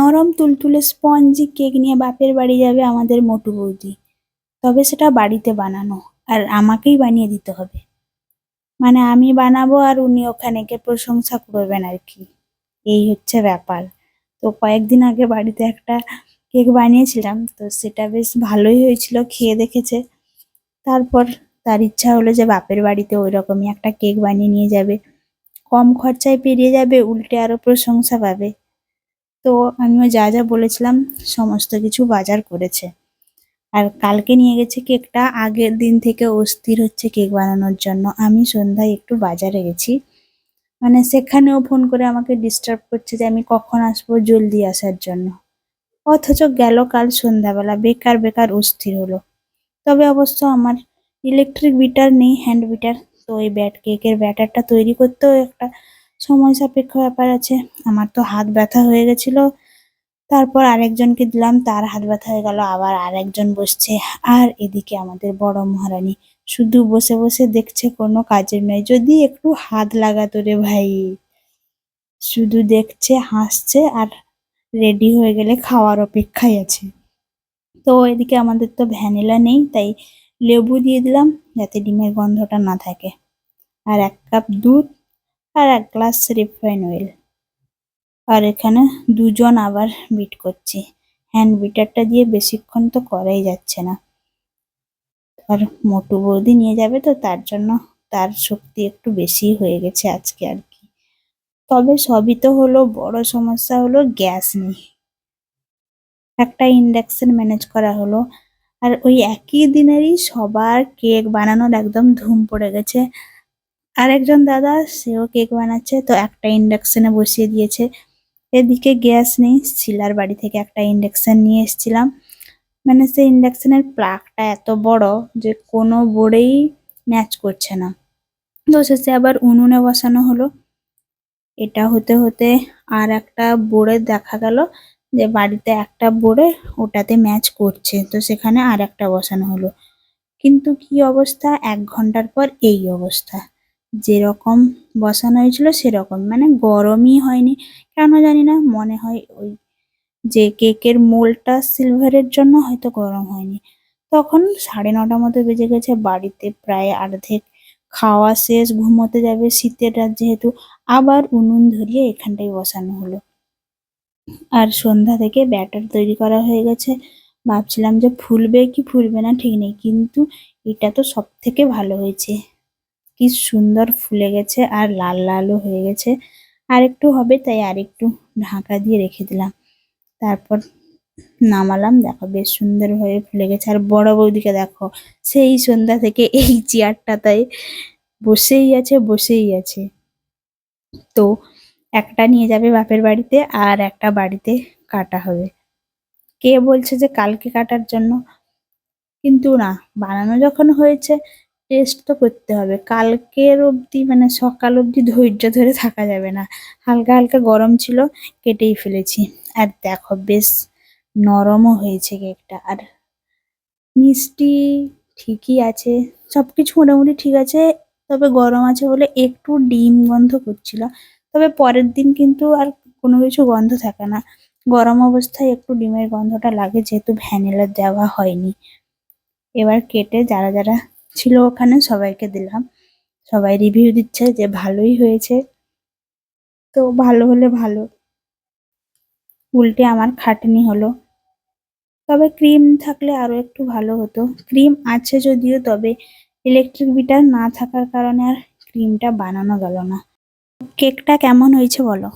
নরম তুলতুলে spongy cake নিয়ে বাপের বাড়ি যাবে আমাদের মোটু বৌদি। তবে সেটা বাড়িতে বানানো আর আমাকেই বানিয়ে দিতে হবে। মানে আমি বানাবো আর উনি ওখানে গিয়ে প্রশংসা করবেন আর কি। এই হচ্ছে ব্যাপার। তো কয়েকদিন আগে বাড়িতে একটা কেক বানিয়েছিলাম, তো সেটা বেশ ভালোই হয়েছিল, খেয়ে দেখেছে। তারপর তার ইচ্ছা হলো যে বাপের বাড়িতে ওই রকমই একটা কেক বানিয়ে নিয়ে যাবে। কম খরচায় পেরিয়ে যাবে, উল্টে আরও প্রশংসা পাবে। তো আমিও যা যা বলেছিলাম সমস্ত কিছু বাজার করেছে। আর কালকে নিয়ে গেছে কেকটা, আগের দিন থেকে অস্থির হচ্ছে কেক বানানোর জন্য। আমি সন্ধ্যায় একটু বাজারে গেছি। মানে সেখানেও ফোন করে আমাকে ডিস্টার্ব করছে যে আমি কখন আসব জলদি আসার জন্য। অথচ গেল কাল সন্ধ্যাবেলা, বেকার বেকার অস্থির হলো। তবে অবশ্য আমার ইলেকট্রিক বিটার নেই হ্যান্ড বিটার তো ওই ব্যাট কেকের ব্যাটারটা তৈরি করতেও একটা সময় সাপেক্ষ ব্যাপার আছে। আমার তো হাত ব্যথা হয়ে গেছিল। তারপর আরেকজনকে দিলাম, তার হাত ব্যথা হয়ে গেল, আবার আরেকজন বসছে। আর এদিকে আমাদের বড় মহারানী শুধু বসে বসে দেখছে, কোনো কাজের নয় যদি একটু হাত লাগাতো রে ভাই। শুধু দেখছে, হাসছে আর রেডি হয়ে গেলে খাওয়ার অপেক্ষায় আছে। তো এদিকে আমাদের তো ভ্যানিলা নেই, তাই লেবু দিয়ে দিলাম যাতে ডিমের গন্ধটা না থাকে। আর এক কাপ দুধ আর এক গ্লাস রিফাইন অয়েল আর এখানে দুজন আবার বিট করছি। হ্যান্ড বিটারটা দিয়ে বেশিক্ষণ তো করাই যাচ্ছে না। আর মোটু বৌদি নিয়ে যাবে তো, তার জন্য তার শক্তি একটু বেশি হয়ে গেছে আজকে আর কি। তবে সবই তো হলো, বড় সমস্যা হলো গ্যাস নেই। একটা ইন্ডাকশন ম্যানেজ করা হলো। আর ওই একই দিনেরই সবার কেক বানানোর একদম ধুম পড়ে গেছে। আরেকজন দাদা, সেও কেক বানাচ্ছে, তো একটা ইন্ডাকশনে বসিয়ে দিয়েছে। এদিকে গ্যাস নেই, শিলার বাড়ি থেকে একটা ইন্ডাকশন নিয়ে এসেছিলাম। মানে সেই ইন্ডাকশনের প্লাগটা এত বড় যে কোনো বোর্ডেই ম্যাচ করছে না। তো শেষে আবার উনুনে বসানো হলো। এটা হতে হতে আর একটা বোর্ডে দেখা গেল যে বাড়িতে একটা বোর্ডে ওটাতে ম্যাচ করছে, তো সেখানে আর একটা বসানো হলো। কিন্তু কি অবস্থা? এক ঘণ্টার পর এই অবস্থা। যেরকম বসানো হয়েছিল সেরকম। মানে গরমই হয়নি। কেন জানি না, মনে হয় ওই যে কেকের মোলটা সিলভারের জন্য হয়তো গরম হয়নি। তখন সাড়ে নটা মতো বেজে গেছে, বাড়িতে প্রায় অর্ধেক খাওয়া শেষ, ঘুমোতে যাবে শীতের রাত যেহেতু, আবার উনুন ধরিয়ে এখানটায় বসানো হলো। আর সন্ধ্যা থেকে ব্যাটার তৈরি করা হয়ে গেছে। ভাবছিলাম যে ফুলবে কি ফুলবে না, ঠিক নেই। কিন্তু এটা তো সব থেকে ভালো হয়েছে। কি সুন্দর ফুলে গেছে আর লাল লালও হয়ে গেছে। আর একটু হবে, তাই আর একটু ঢাকা দিয়ে রেখে দিলাম। তারপর নামালাম, দেখো বেশ সুন্দরভাবে ফুলে গেছে। আর বড় বৌদিকে দেখো, সেই সন্ধ্যা থেকে এই চেয়ারটাতে বসেই আছে বসেই আছে। তো একটা নিয়ে যাবে বাপের বাড়িতে আর একটা বাড়িতে কাটা হবে। কে বলছে যে কালকে কাটার জন্য? কিন্তু না, বানানো যখন হয়েছে টেস্ট তো করতে হবে। কালকের অবধি মানে সকাল অবধি ধৈর্য ধরে থাকা যাবে না। হালকা হালকা গরম ছিল, কেটেই ফেলেছি। আর দেখো বেশ নরমও হয়েছে কেকটা। আর মিষ্টি ঠিকই আছে সব কিছু মোটামুটি ঠিক আছে, তবে গরম আছে বলে একটু ডিম গন্ধ করছিল। তবে পরের দিন কিন্তু আর কোনো কিছু গন্ধ থাকে না। গরম অবস্থায় একটু ডিমের গন্ধটা লাগে, যেহেতু ভ্যানিলা দেওয়া হয়নি। এবার কেটে যারা যারা ছিল ওখানে, সবাইকে দিলাম। সবাই রিভিউ দিচ্ছে যে ভালোই হয়েছে। তো ভালো হলে ভালো। উল্টে আমার খাটনি হলো। তবে ক্রিম থাকলে আরও একটু ভালো হতো। ক্রিম আছে যদিও, তবে ইলেকট্রিক বিটার না থাকার কারণে আর ক্রিমটা বানানো গেল না। কেকটা কেমন হয়েছে বলো?